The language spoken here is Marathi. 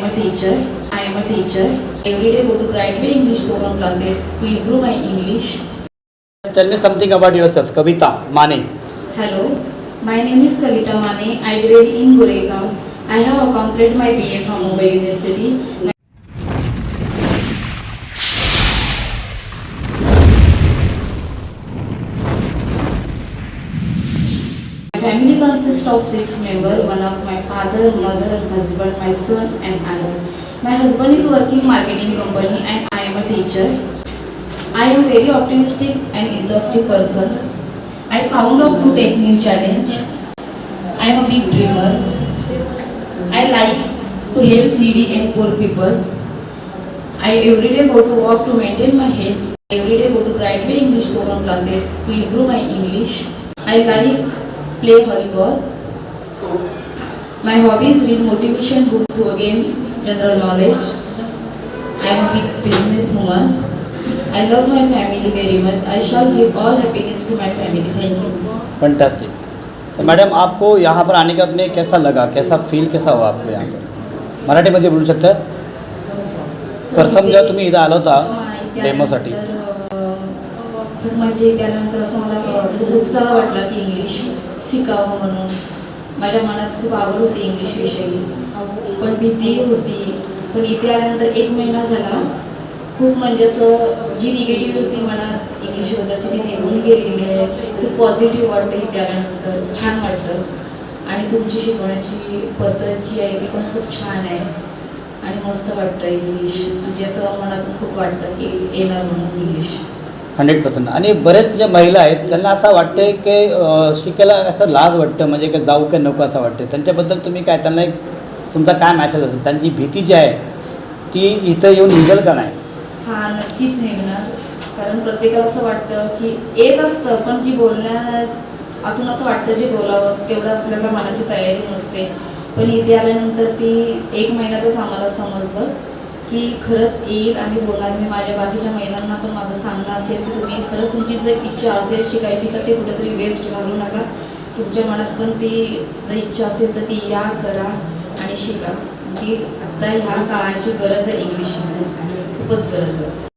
am a teacher. I am a teacher. Every day go to Brightway English program classes to improve my English. Tell me something about yourself. Kavita Mane. Hello, my name is Kavita Mane. I dwell in Goregaon. I have completed my BA from Mumbai University. Family consists of six members, one of my father, mother, husband, my son and I. My husband is working marketing company and I am a teacher. I am very optimistic and enthusiastic person. I found out to take new challenge. I am a big dreamer. I like to help needy and poor people. I every day go to work to maintain my health. Every day go to Brightway English program classes to improve my English. I like play volleyball. My hobbies read motivation book to gain general knowledge. I am a big business woman. I love my family very much. I shall give all happiness to my family. Thank you. तो मैडम आपको यहाँ पर आने के बाद में कैसा लगा कैसा फील कैसा हुआ आपको यहाँ पर मराठीमध्ये बोलू शकता प्रथम जेव्हा तुम्ही इथं आला होता हा, इथे डेमोसाठी अं, खूप म्हणजे त्यानंतर असं मला खूप उत्साह वाटला की इंग्लिश शिकावं म्हणून. माझ्या मनात खूप आवड होती इंग्लिश विषयी. पण भीती होती. पण इथे आल्यानंतर एक महिना झाला. खूप म्हणजे असं जी निगेटिव्ह होती मनात इंग्लिशबद्दलची ती निघून गेलेली आहे. खूप पॉझिटिव्ह वाटलं इथे आल्यानंतर. छान वाटलं. आणि तुमची शिकवण्याची पद्धत जी आहे ती पण खूप छान आहे. आणि मस्त वाटतं इंग्लिश म्हणजे असं मनातून खूप वाटतं की येणार म्हणून इंग्लिश हंड्रेड पर्सेंट. आणि बरेच ज्या महिला आहेत त्यांना असं वाटते की शिकायला असं लाज वाटतं म्हणजे की जाऊ का नको असं वाटतं त्यांच्याबद्दल तुम्ही काय त्यांना एक तुमचा काय मॅसेज असेल? त्यांची भीती जी आहे ती इथं येऊन निघेल का नाही? हा नक्कीच निघणार. कारण प्रत्येकाला असं वाटतं की येत असतं पण जी बोलण्या आतून असं वाटतं जे बोलावं तेवढं आपल्याला मनाची तयारी नसते. पण इथे आल्यानंतर ती एक महिन्यातच आम्हाला समजलं. की खरंच येईल आणि बोलणार. मी माझ्या बाकीच्या महिलांना पण माझं सांगणं असेल की तुम्ही खरंच तुमची जर इच्छा असेल शिकायची तर ते कुठेतरी वेस्ट घालू नका. तुमच्या मनात पण ती जर इच्छा असेल तर ती या करा आणि शिका. ती आत्ता ह्या काळाची गरज आहे इंग्लिश शिकण्याची खूपच गरज आहे.